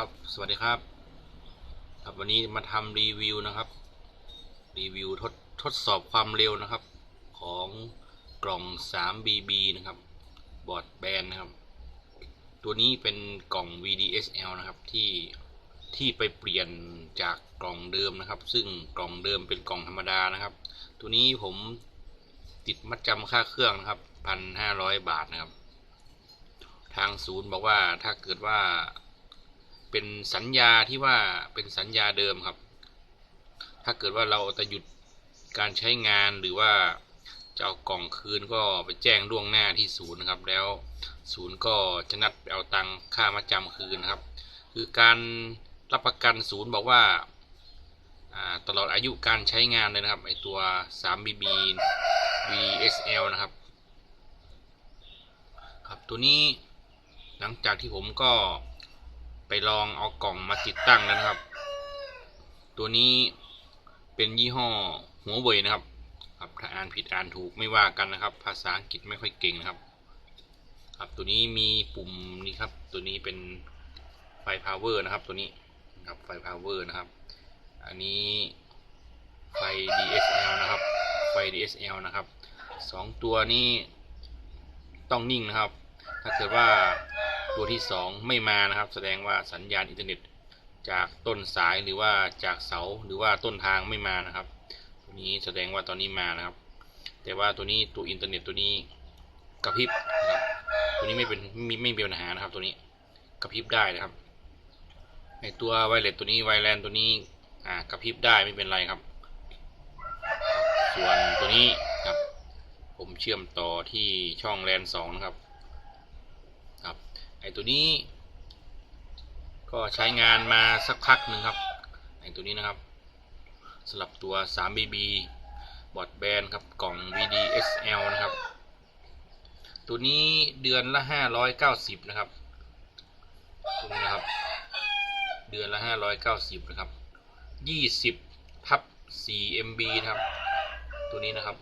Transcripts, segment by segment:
ครับ สวัสดีครับ ครับวันนี้มาทำรีวิวนะครับ รีวิวทดทดสอบความเร็วนะครับ ของกล่อง 3BB นะครับ บอร์ดแบนนะครับ ตัวนี้เป็นกล่อง VDSL นะครับที่ที่ไปเปลี่ยนจากกล่องเดิมนะครับ ซึ่งกล่องเดิมเป็นกล่องธรรมดานะครับ ตัวนี้ผมติดมัดจำค่าเครื่องนะครับพันห้าร้อยบาทนะครับ ทางศูนย์บอกว่าถ้าเกิดว่า เป็นสัญญาที่ว่าเป็นสัญญาเดิมครับ ถ้าเกิดว่าเราจะหยุดการใช้งานหรือว่าจะเอากล่องคืนก็ไปแจ้งล่วงหน้าที่ศูนย์นะครับ แล้วศูนย์ก็จะนัดไปเอาตังค่ามาจำคืนนะครับ คือการรับประกันศูนย์บอกว่าตลอดอายุการใช้งานเลยนะครับไอตัว 3BB VSL นะครับ ครับตัวนี้หลังจากที่ผมก็ ลองเอากล่องมาติดตั้งแล้วนะครับ ตัวนี้เป็นยี่ห้อหัวเว่ยนะครับครับถ้าอ่านผิดอ่านถูกไม่ว่ากันนะครับ ภาษาอังกฤษไม่ค่อยเก่งนะครับ ครับตัวนี้มีปุ่มนี่ครับ ตัวนี้เป็นไฟพาวเวอร์นะครับ ตัวนี้ครับไฟพาวเวอร์นะครับ อันนี้ไฟ DSL นะครับ ไฟ DSL นะครับสองตัวนี้ต้องนิ่งนะครับ ถ้าเกิดว่า ตัวที่สองไม่มานะครับ แสดงว่าสัญญาณอินเทอร์เน็ต จากต้นสายหรือว่าจากเสาหรือว่าต้นทางไม่มานะครับ ตัวนี้แสดงว่าตอนนี้มานะครับ แต่ว่าตัวนี้ตัวอินเทอร์เน็ตตัวนี้กระพริบนะครับตัวนี้ไม่เป็นไม่ไม่มีปัญหานะครับ ตัวนี้กระพริบได้นะครับในตัวไวเลสตัวนี้ไวแลนตัวนี้อ่ากระพริบได้ไม่เป็นไรครับ ส่วนตัวนี้ครับ ผมเชื่อมต่อที่ช่องแลนสองนะครับ ไอตัวนี้ ก็ใช้งานมาสักพักหนึ่งครับ ไอตัวนี้นะครับสำหรับตัว 3BB บอร์ดแบนครับกล่อง VDSL นะครับ ตัวนี้เดือนละ 590 นะครับตัวนี้นะครับ เดือนละ 590 นะครับ 20ทับ 4 MB นะครับ ตัวนี้นะครับ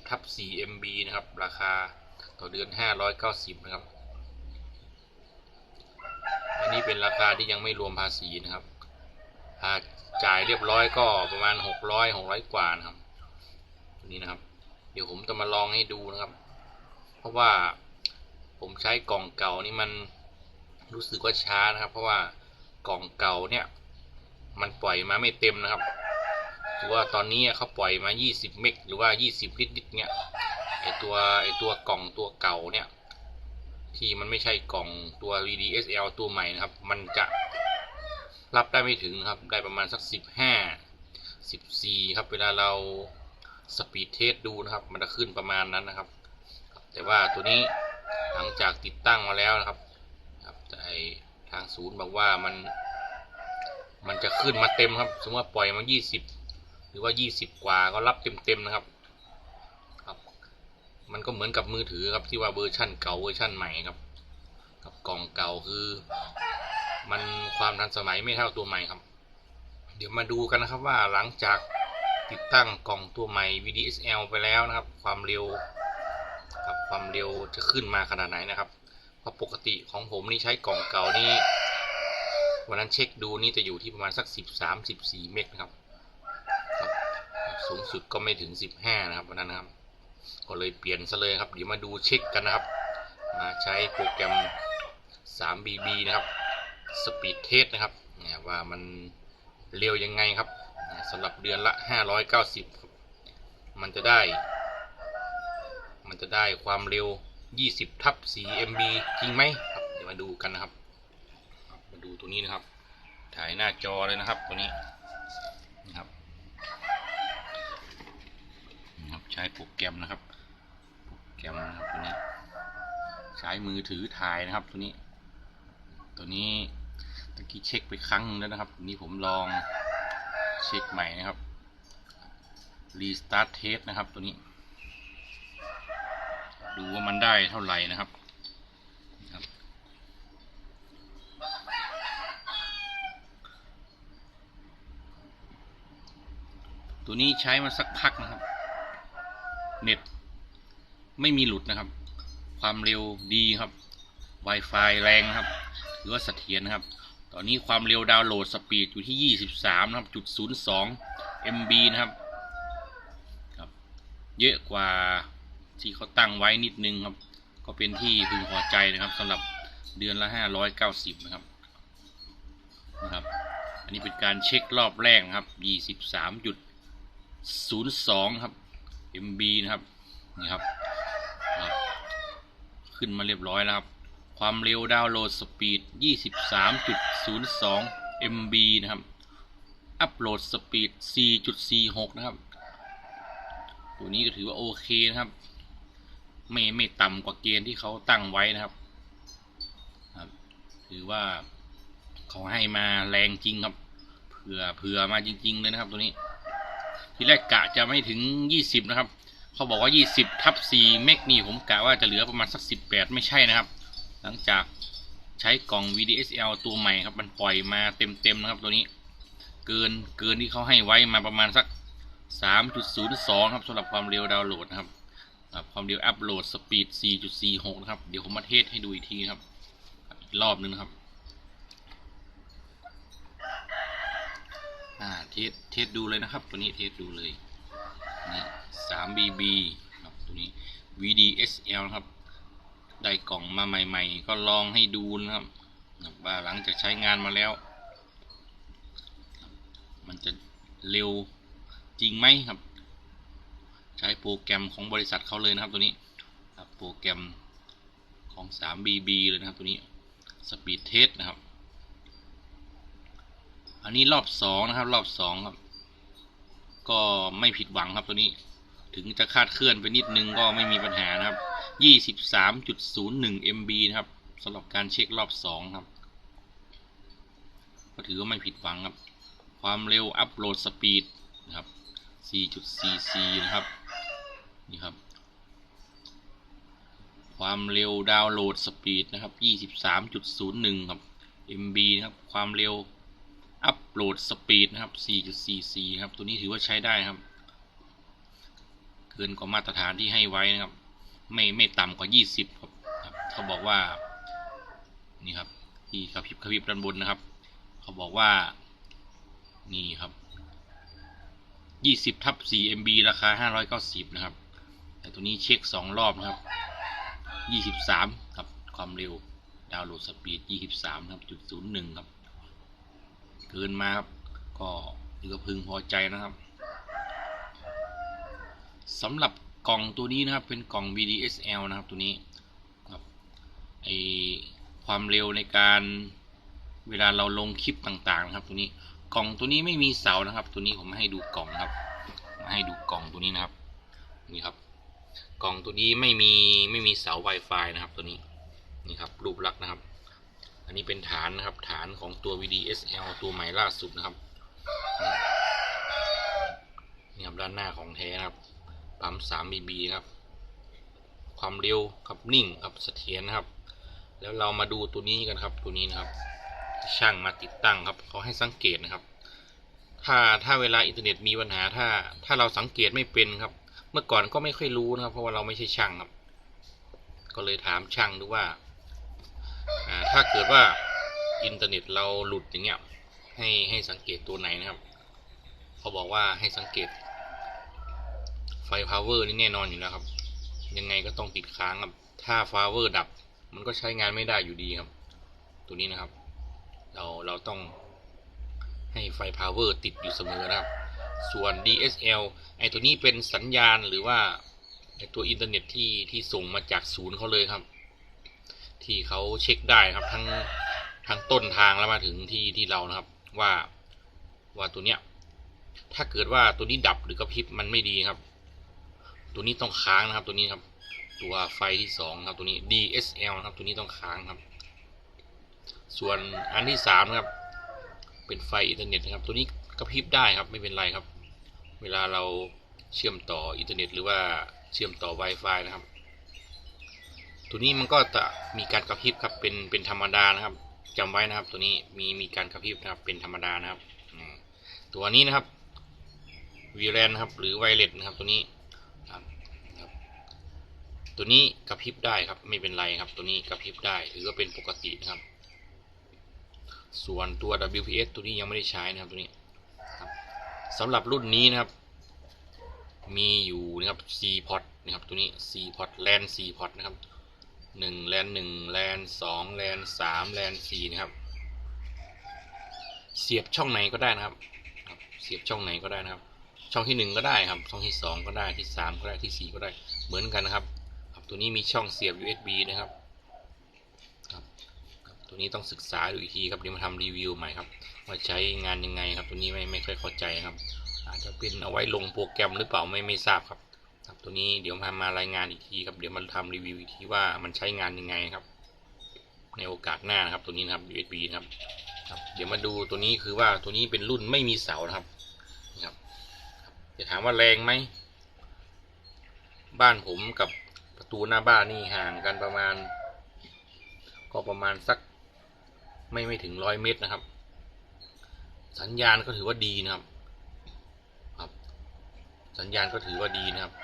20ทับ 4 MB นะครับ ราคาต่อเดือน 590 นะครับ นนี้เป็นราคาที่ยังไม่รวมภาษีนะครับถ้าจ่ายเรียบร้อยก็ประมาณ600 600กร้อยกว่านะครับตัวนี้นะครับ เดี๋ยวผมจะมาลองให้ดูนะครับ เพราะว่าผมใช้กล่องเก่านี่มันรู้สึกว่าช้านะครับ เพราะว่ากล่องเก่าเนี่ย มันปล่อยมาไม่เต็มนะครับถือว่าตอนนี้เขาปล่อยมา 20 เมกหรือว่า 20 ลิตรเนี่ยไอตัวไอตัวกล่องตัวเก่าเนี่ย ที่มันไม่ใช่กล่องตัว VDSL ตัวใหม่นะครับ มันจะรับได้ไม่ถึงครับ ได้ประมาณสัก 15 14 ครับ เวลาเราสปีดเทสดูนะครับ มันจะขึ้นประมาณนั้นนะครับ แต่ว่าตัวนี้หลังจากติดตั้งมาแล้วนะครับครับแต่ไอทางศูนย์บอกว่ามัน มันจะขึ้นมาเต็มครับ สมมติว่าปล่อยมา 20 หรือว่า 20 กว่าก็รับเต็มๆนะครับ มันก็เหมือนกับมือถือครับที่ว่าเวอร์ชั่นเก่าเวอร์ชั่นใหม่ครับ กับกล่องเก่าคือ มันความทันสมัยไม่เท่าตัวใหม่ครับ เดี๋ยวมาดูกันนะครับว่าหลังจากติดตั้งกล่องตัวใหม่ VDSL ไปแล้วนะครับ ความเร็วกับความเร็วจะขึ้นมาขนาดไหนนะครับเพราะปกติของผมนี่ใช้กล่องเก่านี่วันนั้นเช็คดูนี่จะอยู่ที่ประมาณสัก 13 14 เมกนะครับครับสูงสุดก็ไม่ถึง 15 นะครับวันนั้นนะครับ ก็เลยเปลี่ยนซะเลยครับ เดี๋ยวมาดูเช็คกันนะครับ มาใช้โปรแกรม 3BB นะครับ Speed Test นะครับว่ามันเร็วยังไงครับสำหรับเดือนละ 590 มันจะได้ มันจะได้ความเร็ว 20 ทับ 4 MB จริงไหมครับ เดี๋ยวมาดูกันนะครับ มาดูตัวนี้นะครับ ถ่ายหน้าจอเลยนะครับตัวนี้นะครับนะครับ ใช้โปรแกรมนะครับ โปรแกรมนะครับตัวนี้ ใช้มือถือถ่ายนะครับ ตัวนี้ ตัวนี้ตะกี้เช็คไปครั้งนึงแล้วนะครับ นี่ผมลองเช็คใหม่นะครับ รีสตาร์ทเทสนะครับ ตัวนี้ ดูว่ามันได้เท่าไหร่นะครับครับตัวนี้ใช้มาสักพักนะครับ เน็ต ไม่มีหลุดนะครับ ความเร็วดีครับ Wi-Fi แรงครับถือว่าเสถียรนครับ ตอนนี้ความเร็วดาวน์โหลดสปีดอยู่ที่ 23นะครับจุด02 MB นะครับครับ เยอะกว่าที่เขาตั้งไว้นิดนึงครับ ก็เป็นที่พึงพอใจนะครับสำหรับเดือนละ 590 นะครับนะครับ อันนี้เป็นการเช็ครอบแรกครับ 23.02 ครับ MB นะครับนี่ครับ ขึ้นมาเรียบร้อยแล้วครับ ความเร็วดาวน์โหลดสปีด 23.02 MB นะครับ อัปโหลดสปีด 4.46 นะครับ ตัวนี้ก็ถือว่าโอเคนะครับ ไม่ไม่ต่ำกว่าเกณฑ์ที่เขาตั้งไว้นะครับครับถือว่าเขาให้มาแรงจริงครับ เผื่อเผื่อมาจริง ๆ เลยนะครับตัวนี้ ทีแรกกะจะไม่ถึง 20 นะครับ เขาบอกว่า 20ทับ4เมกนี่ผมกะว่าจะเหลือประมาณสัก 18 ไม่ใช่นะครับ หลังจากใช้กล่อง VDSL ตัวใหม่ครับ มันปล่อยมาเต็มๆนะครับตัวนี้ เกินเกินที่เขาให้ไว้มาประมาณสัก 3.02 ครับสำหรับความเร็วดาวน์โหลดนะครับครับความเร็วอัพโหลดสปีด 4.46 นะครับ เดี๋ยวผมมาเทสให้ดูอีกทีครับ อีกรอบนึงนะครับ อ่าเทสเทสดูเลยนะครับ ตัวนี้เทสดูเลยนี่ 3BB ครับตัวนี้ VDSL ครับ ได้กล่องมาใหม่ ๆ ก็ลองให้ดูนะครับว่าหลังจากใช้งานมาแล้ว มันจะเร็วจริงไหมครับ ใช้โปรแกรมของบริษัทเขาเลยนะครับตัวนี้ครับโปรแกรมของ 3BB เลยนะครับตัวนี้ Speed Test นะครับ อันนี้รอบสองนะครับ รอบสองครับ ก็ไม่ผิดหวังครับตัวนี้ ถึงจะคาดเคลื่อนไปนิดนึงก็ไม่มีปัญหานะครับ23.01 MB นะครับสำหรับการเช็ครอบสองครับ ก็ถือว่าไม่ผิดหวังครับ ความเร็วอัปโหลดสปีดนะครับ 4.44 นะครับ นี่ครับ ความเร็วดาวน์โหลดสปีดนะครับ 23.01 ครับ MB นะครับ ความเร็ว อัปโหลดสปีดนะครับ 4.44 ครับ ตัวนี้ถือว่าใช้ได้ครับ เกินกว่ามาตรฐานที่ให้ไว้นะครับ ไม่ไม่ต่ำกว่า 20 ครับรบเขาบอกว่า นี่ครับ ที่กระพริบกระพริบด้านบนนะครับ เขาบอกว่า นี่ครับ 20ทับ4 MB ราคา 590 นะครับ แต่ตัวนี้เช็ค 2 รอบนะครับ 23 ครับ ความเร็ว ดาวน์โหลดสปีด 23 ครับ จุด 01 ครับ เกินมาครับ ก็ถือว่าพึงพอใจนะครับสำหรับกล่องตัวนี้นะครับเป็นกล่อง VDSL นะครับตัวนี้ครับไอความเร็วในการเวลาเราลงคลิปต่างๆนะครับ ตัวนี้กล่องตัวนี้ไม่มีเสานะครับ ตัวนี้ผมให้ดูกล่องครับมาให้ดูกล่องตัวนี้นะครับนี่ครับ กล่องตัวนี้ไม่มีไม่มีเสา Wi-Fi นะครับตัวนี้นี่ครับรูปลักษณ์นะครับ อันนี้เป็นฐานนะครับ ฐานของตัว VDSL ตัวใหม่ล่าสุดนะครับนี่ครับด้านหน้าของแท้นะครับปั๊ม 3BB ครับ ความเร็วครับนิ่งครับเสถียรนะครับ แล้วเรามาดูตัวนี้กันครับ ตัวนี้นะครับ ช่างมาติดตั้งครับเขาให้สังเกตนะครับ ถ้าถ้าเวลาอินเทอร์เน็ตมีปัญหาถ้า ถ้าเราสังเกตไม่เป็นครับ เมื่อก่อนก็ไม่ค่อยรู้นะครับ เพราะว่าเราไม่ใช่ช่างครับ ก็เลยถามช่างดูว่าอ่า ถ้าเกิดว่าอินเทอร์เน็ตเราหลุดอย่างเงี้ยให้ให้สังเกตตัวไหนนะครับเขาบอกว่าให้สังเกต ไฟพาวเวอร์นี่แน่นอนอยู่แล้วครับ ยังไงก็ต้องติดค้างครับ ถ้าพาวเวอร์ดับ มันก็ใช้งานไม่ได้อยู่ดีครับ ตัวนี้นะครับ เราเราต้องให้ไฟพาวเวอร์ติดอยู่เสมอนะครับ ส่วน DSL ไอตัวนี้เป็นสัญญาณหรือว่าไอตัวอินเทอร์เน็ตที่ที่ส่งมาจากศูนย์เขาเลยครับ ที่เขาเช็คได้ครับทั้งทั้งต้นทางแล้วมาถึงที่ที่เรานะครับ ว่าว่าตัวเนี้ย ถ้าเกิดว่าตัวนี้ดับหรือกระพริบมันไม่ดีครับ ตัวนี้ต้องค้างนะครับ ตัวนี้ครับ ตัวไฟที่สองครับตัวนี้ DSL นะครับ ตัวนี้ต้องค้างครับ ส่วนอันที่สามนะครับ เป็นไฟอินเทอร์เน็ตนะครับ ตัวนี้กระพริบได้ครับ ไม่เป็นไรครับ เวลาเราเชื่อมต่ออินเทอร์เน็ต หรือว่าเชื่อมต่อ Wi-Fi นะครับ ตัวนี้มันก็จะมีการกระพริบครับเป็นเป็นธรรมดานะครับจำไว้นะครับ ตัวนี้มีมีการกระพริบนะครับเป็นธรรมดานะครับตัวนี้นะครับ VLAN นะครับหรือไวเลสนะครับตัวนี้ตัวนี้กระพริบได้ครับไม่เป็นไรครับ ตัวนี้กระพริบได้ถือว่าเป็นปกตินะครับ ส่วนตัว WPS ตัวนี้ยังไม่ได้ใช้นะครับตัวนี้สำหรับรุ่นนี้นะครับ มีอยู่นะครับ C port นะครับตัวนี้ C port LAN C port นะครับ หนึ่ง LAN หนึ่ง LAN สอง LAN สาม LAN สี่นะครับ เสียบช่องไหนก็ได้นะครับ เสียบช่องไหนก็ได้นะครับ ช่องที่หนึ่งก็ได้ครับ ช่องที่สองก็ได้ที่สามก็ได้ที่สี่ก็ได้เหมือนกันนะครับตัวนี้มีช่องเสียบ USB นะครับครับครับตัวนี้ต้องศึกษาดูอีกทีครับเดี๋ยวมาทำรีวิวใหม่ครับว่าใช้งานยังไงครับ ตัวนี้ไม่ไม่ค่อยเข้าใจครับ อาจจะเป็นเอาไว้ลงโปรแกรมหรือเปล่าไม่ไม่ทราบครับ ครับตัวนี้เดี๋ยวมามารายงานอีกทีครับเดี๋ยวมาทำรีวิวอีกทีว่ามันใช้งานยังไงครับ ในโอกาสหน้านะครับ ตัวนี้นะครับ USB นะครับครับ เดี๋ยวมาดูตัวนี้คือว่าตัวนี้เป็นรุ่นไม่มีเสานะครับครับ จะถามว่าแรงไหมบ้านผมกับประตูหน้าบ้านนี่ห่างกันประมาณ ก็ประมาณสักไม่ไม่ถึงร้อยเมตรนะครับ สัญญาณก็ถือว่าดีนะครับ ครับ สัญญาณก็ถือว่าดีนะครับ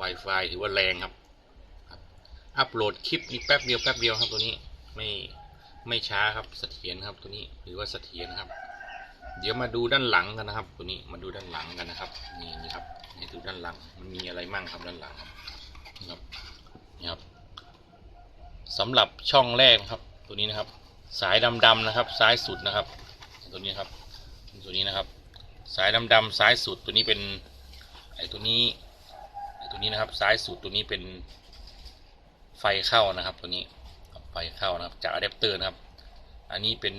Wi-Fi ถือว่าแรงครับครับ อัปโหลดคลิปนี่แป๊บเดียวแป๊บเดียวครับตัวนี้ไม่ไม่ช้าครับเสถียรครับตัวนี้ถือว่าเสถียรครับ เดี๋ยวมาดูด้านหลังกันนะครับ ตัวนี้มาดูด้านหลังกันนะครับ นี่นี่ครับให้ดูด้านหลังมันมีอะไรมั่งครับด้านหลังครับนี่ครับนี่ครับสำหรับช่องแรกนะครับ ตัวนี้นะครับ สายดำๆนะครับ ซ้ายสุดนะครับ ตัวนี้ครับตัวนี้นะครับ สายดำๆซ้ายสุดตัวนี้เป็นไอตัวนี้ ตัวนี้นะครับ ซ้ายสุดตัวนี้เป็นไฟเข้านะครับ ตัวนี้ไฟเข้านะครับจากอะแดปเตอร์นะครับ อันนี้เป็น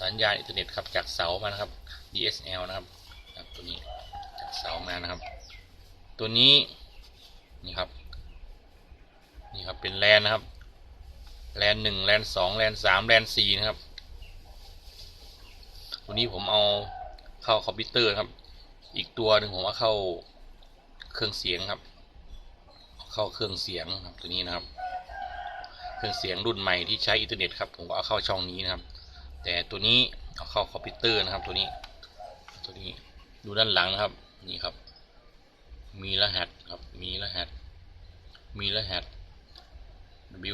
สัญญาณอินเทอร์เน็ตครับจากเสามานะครับ DSL นะครับครับตัวนี้จากเสามานะครับ ตัวนี้นี่ครับนี่ครับเป็นแลนนะครับแลนหนึ่งแลนสองแลนสามแลนสี่นะครับตัวนี้ผมเอาเข้าคอมพิวเตอร์ครับ อีกตัวหนึ่งผมเอาเข้า เครื่องเสียงครับ เข้าเครื่องเสียงครับตัวนี้นะครับ เครื่องเสียงรุ่นใหม่ที่ใช้อินเทอร์เน็ตครับผมก็เอาเข้าช่องนี้นะครับ แต่ตัวนี้เอาเข้าคอมพิวเตอร์นะครับ ตัวนี้ ตัวนี้ดูด้านหลังนะครับ นี่ครับ มีรหัสครับ มีรหัส มีรหัส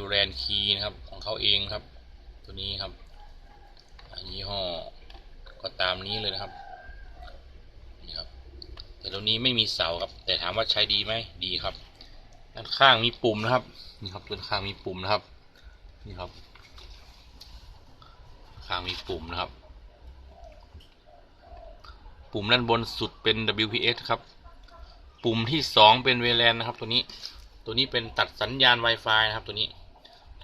w r a n key นะครับของเขาเองครับ ตัวนี้ครับอันยี่ห้อก็ตามนี้เลยนะครับ แต่ตัวนี้ไม่มีเสาครับ แต่ถามว่าใช้ดีไหมดีครับ ด้านข้างมีปุ่มนะครับ นี่ครับด้านข้างมีปุ่มนะครับ นี่ครับ ข้างมีปุ่มนะครับ ปุ่มด้านบนสุดเป็น WPS ครับ ปุ่มที่สองเป็น VLAN นะครับ ตัวนี้ ตัวนี้เป็นตัดสัญญาณ Wi-Fi นะครับ ตัวนี้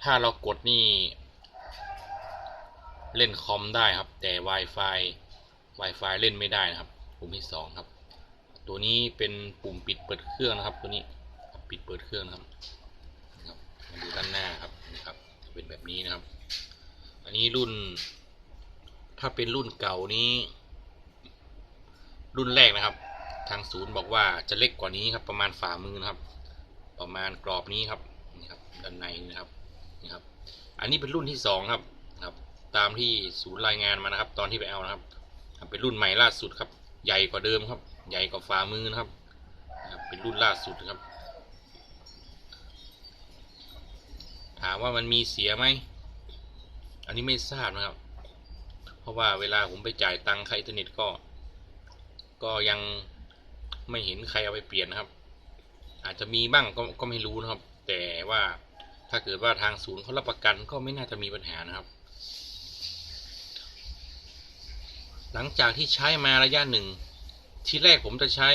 ถ้าเรากดนี่ เล่นคอมได้ครับ แต่ Wi-Fi Wi-Fi เล่นไม่ได้นะครับ ปุ่มที่สองครับ ตัวนี้เป็นปุ่มปิดเปิดเครื่องนะครับตัวนี้ปิดเปิดเครื่องนะครับนะครับมาดูด้านหน้าครับนะครับจะเป็นแบบนี้นะครับ อันนี้รุ่น ถ้าเป็นรุ่นเก่านี้ รุ่นแรกนะครับ ทางศูนย์บอกว่าจะเล็กกว่านี้ครับ ประมาณฝ่ามือนะครับ ประมาณกรอบนี้ครับนี่ครับด้านในนะครับนี่ครับ อันนี้เป็นรุ่นที่สองครับครับ ตามที่ศูนย์รายงานมานะครับ ตอนที่ไปเอานะครับ เป็นรุ่นใหม่ล่าสุดครับ ใหญ่กว่าเดิมครับ ใหญ่กว่าฝ่ามือนะครับ เป็นรุ่นล่าสุดครับ ถามว่ามันมีเสียไหม อันนี้ไม่ทราบนะครับ เพราะว่าเวลาผมไปจ่ายตังค่าอินเทอร์เน็ตก็ ก็ยังไม่เห็นใครเอาไปเปลี่ยนนะครับ อาจจะมีบ้างก็ก็ไม่รู้นะครับ แต่ว่าถ้าเกิดว่าทางศูนย์เขารับประกันก็ไม่น่าจะมีปัญหานะครับ หลังจากที่ใช้มาระยะหนึ่ง ที่แรกผมจะใช้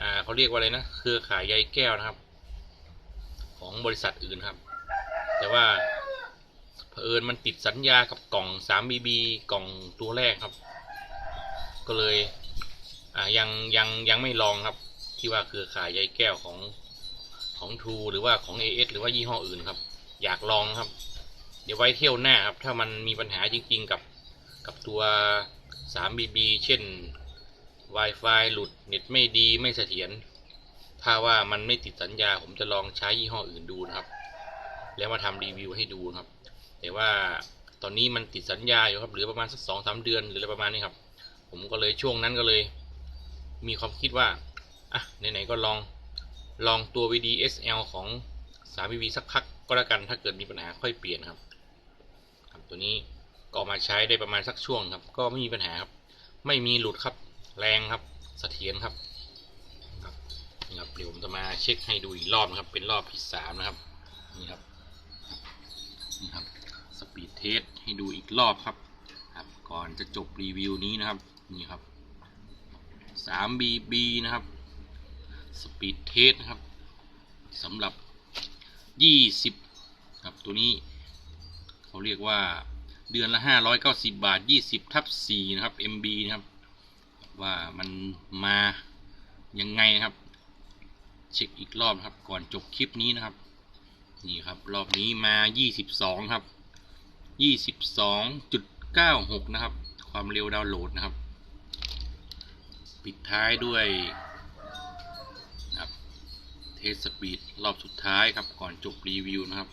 อ่าเขาเรียกว่าอะไรนะ เครือข่ายใยแก้วนะครับ ของบริษัทอื่นครับ แต่ว่าเผอิญมันติดสัญญากับกล่อง 3BB กล่องตัวแรกครับ ก็เลย อ่ายังยังยังไม่ลองครับ ที่ว่าเครือข่ายใยแก้วของของทูหรือว่าของ AS หรือว่ายี่ห้ออื่นครับ อยากลองครับ เดี๋ยวไว้เที่ยวหน้าครับ ถ้ามันมีปัญหาจริง ๆ กับกับตัว 3BB เช่น Wi-Fi หลุดเน็ตไม่ดีไม่เสถียรถ้าว่ามันไม่ติดสัญญา ผมจะลองใช้ยี่ห้ออื่นดูนะครับ แล้วมาทำรีวิวให้ดูครับ แต่ว่าตอนนี้มันติดสัญญาอยู่ครับเหลือประมาณสักสองสามเดือนหรืออะไรประมาณนี้ครับ ผมก็เลยช่วงนั้นก็เลย มีความคิดว่าอะไหนๆก็ลองลองตัว VDSL ของ3 BB สักพักก็แล้วกันถ้าเกิดมีปัญหาค่อยเปลี่ยนครับ ครับตัวนี้ ก็เอามาใช้ได้ประมาณสักช่วงครับ ก็ไม่มีปัญหาครับ ไม่มีหลุดครับ แรงครับเสถียรครับครับนี่ครับเดี๋ยวผมจะมาเช็คให้ดูอีกรอบนะครับ เป็นรอบที่สามนะครับนี่ครับนี่ครับสปีดเทสให้ดูอีกรอบครับครับ ก่อนจะจบรีวิวนี้นะครับนี่ครับ 3BB นะครับสปีดเทสนะครับสำหรับ 20 ครับตัวนี้ เขาเรียกว่า เดือนละ590บาท20ทับ4นะครับ MB นะครับ ว่ามันมายังไงนะครับ เช็คอีกรอบครับ ก่อนจบคลิปนี้นะครับ นี่ครับรอบนี้มา22ครับ22.96นะครับ ความเร็วดาวน์โหลดนะครับ ปิดท้ายด้วยครับเทสสปีดรอบสุดท้ายครับ ก่อนจบรีวิวนะครับ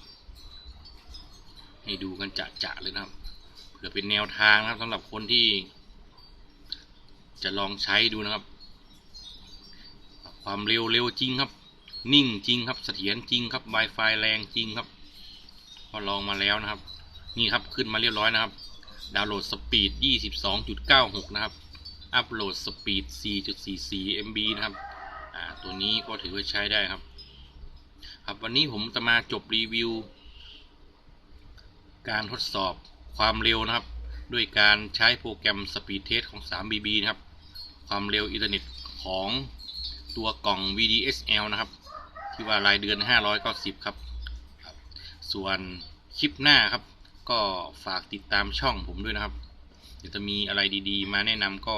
ให้ดูกันจะๆเลยนะครับ เพื่อเป็นแนวทางนะครับสำหรับคนที่ จะลองใช้ดูนะครับ ความเร็วเร็วจริงครับ นิ่งจริงครับเสถียรจริงครับ Wi-Fi แรงจริงครับพอลองมาแล้วนะครับ นี่ครับขึ้นมาเรียบร้อยนะครับ ดาวน์โหลดสปีด 22.96 นะครับ อัปโหลดสปีด 4.44 MB นะครับตัวนี้ก็ถือว่าใช้ได้ครับ ครับวันนี้ผมจะมาจบรีวิว การทดสอบ ความเร็วนะครับ ด้วยการใช้โปรแกรม Speed Test ของ 3BB นะครับ ความเร็วอินเทอร์เน็ตของตัวกล่อง VDSL นะครับ ที่ว่ารายเดือน 590ครับครับ ส่วนคลิปหน้าครับ ก็ฝากติดตามช่องผมด้วยนะครับ เดี๋ยวจะมีอะไรดีๆ มาแนะนำก็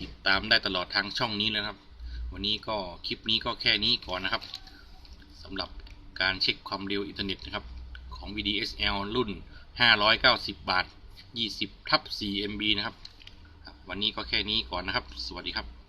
ติดตามได้ตลอดทางช่องนี้เลยครับ วันนี้ก็คลิปนี้ก็แค่นี้ก่อนนะครับสำหรับการเช็คความเร็วอินเทอร์เน็ตนะครับของ VDSL รุ่น 590 บาท 20 ทับ 4 MB นะครับครับ วันนี้ก็แค่นี้ก่อนนะครับ สวัสดีครับ